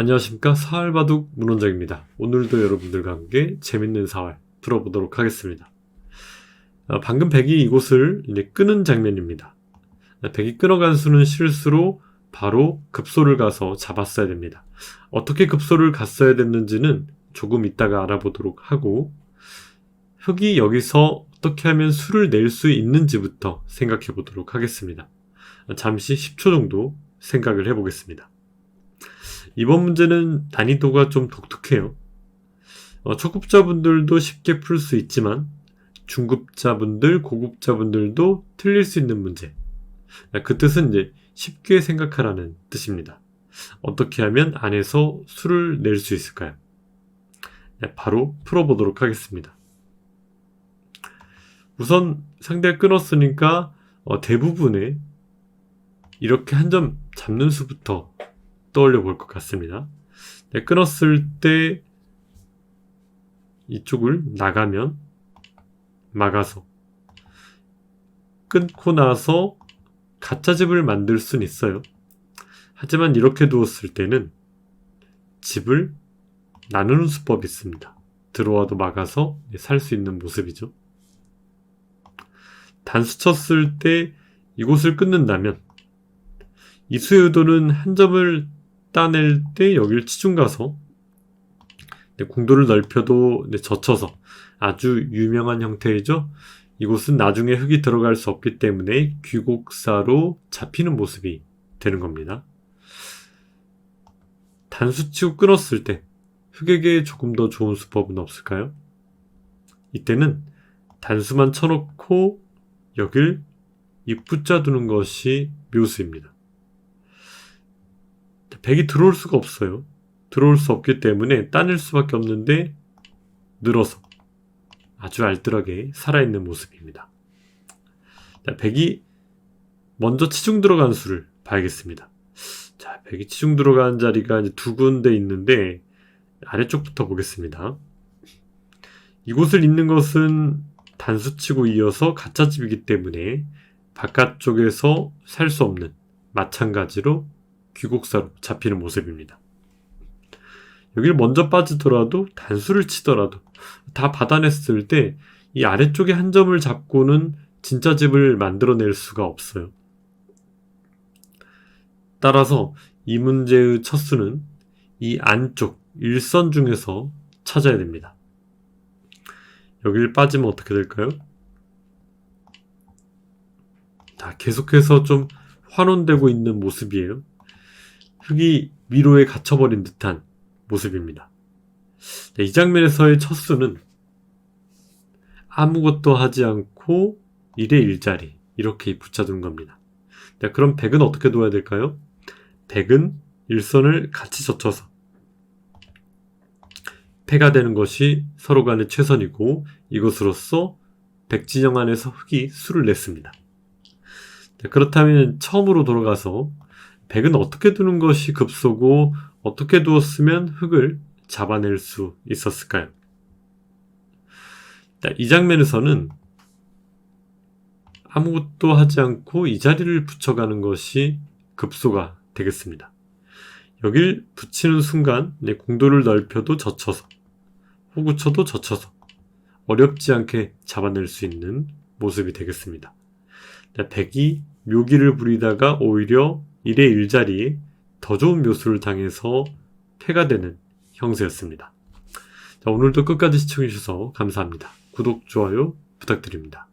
안녕하십니까 사활바둑 문원장입니다. 오늘도 여러분들과 함께 재밌는 사활 풀어보도록 하겠습니다. 어, 방금 백이 이곳을 이제 끄는 장면입니다. 백이 끊어간 수는 실수로 바로 급소를 가서 잡았어야 됩니다. 어떻게 급소를 갔어야 됐는지는 조금 이따가 알아보도록 하고 흑이 여기서 어떻게 하면 수를 낼 수 있는지부터 생각해 보도록 하겠습니다. 잠시 10초 정도 생각을 해보겠습니다. 이번 문제는 난이도가 좀 독특해요. 어, 초급자분들도 쉽게 풀 수 있지만 중급자분들, 고급자분들도 틀릴 수 있는 문제. 그 뜻은 이제 쉽게 생각하라는 뜻입니다. 어떻게 하면 안에서 수를 낼 수 있을까요? 네, 바로 풀어보도록 하겠습니다. 우선 상대가 끊었으니까 어, 대부분의 이렇게 한 점 잡는 수부터 떠올려 볼 것 같습니다. 네, 끊었을 때 이쪽을 나가면 막아서 끊고 나서 가짜 집을 만들 수는 있어요. 하지만 이렇게 두었을 때는 집을 나누는 수법이 있습니다. 들어와도 막아서 살 수 있는 모습이죠. 단수 쳤을 때 이곳을 끊는다면 이수의 의도는 한 점을 따낼 때 여길 치중 가서 공도를 넓혀도 젖혀서 아주 유명한 형태이죠. 이곳은 나중에 흙이 들어갈 수 없기 때문에 귀곡사로 잡히는 모습이 되는 겁니다. 단수 치고 끊었을 때 흙에게 조금 더 좋은 수법은 없을까요? 이때는 단수만 쳐놓고 여길 입붙자 두는 것이 묘수입니다. 백이 들어올 수가 없어요. 들어올 수 없기 때문에 따낼 수밖에 없는데 늘어서 아주 알뜰하게 살아있는 모습입니다. 자, 백이 먼저 치중 들어간 수를 봐야겠습니다. 자, 백이 치중 들어간 자리가 두 군데 있는데 아래쪽부터 보겠습니다. 이곳을 잇는 것은 단수치고 이어서 가짜집이기 때문에 바깥쪽에서 살 수 없는 마찬가지로 귀곡사로 잡히는 모습입니다. 여기를 먼저 빠지더라도 단수를 치더라도 다 받아냈을 때 이 아래쪽에 한 점을 잡고는 진짜 집을 만들어낼 수가 없어요. 따라서 이 문제의 첫 수는 이 안쪽 일선 중에서 찾아야 됩니다. 여기를 빠지면 어떻게 될까요? 자, 계속해서 좀 환원되고 있는 모습이에요. 흙이 위로에 갇혀버린 듯한 모습입니다. 네, 이 장면에서의 첫 수는 아무것도 하지 않고 1의 1자리 이렇게 붙여둔 겁니다. 네, 그럼 100은 어떻게 둬야 될까요? 100은 일선을 같이 젖혀서 패가 되는 것이 서로 간의 최선이고 이것으로써 백진영 안에서 흙이 수를 냈습니다. 네, 그렇다면 처음으로 돌아가서 백은 어떻게 두는 것이 급소고 어떻게 두었으면 흙을 잡아낼 수 있었을까요? 이 장면에서는 아무것도 하지 않고 이 자리를 붙여가는 것이 급소가 되겠습니다. 여길 붙이는 순간 공도를 넓혀도 젖혀서 호구쳐도 젖혀서 어렵지 않게 잡아낼 수 있는 모습이 되겠습니다. 백이 묘기를 부리다가 오히려 1의 1자리에 더 좋은 묘수를 당해서 패가 되는 형세였습니다. 자, 오늘도 끝까지 시청해주셔서 감사합니다. 구독, 좋아요 부탁드립니다.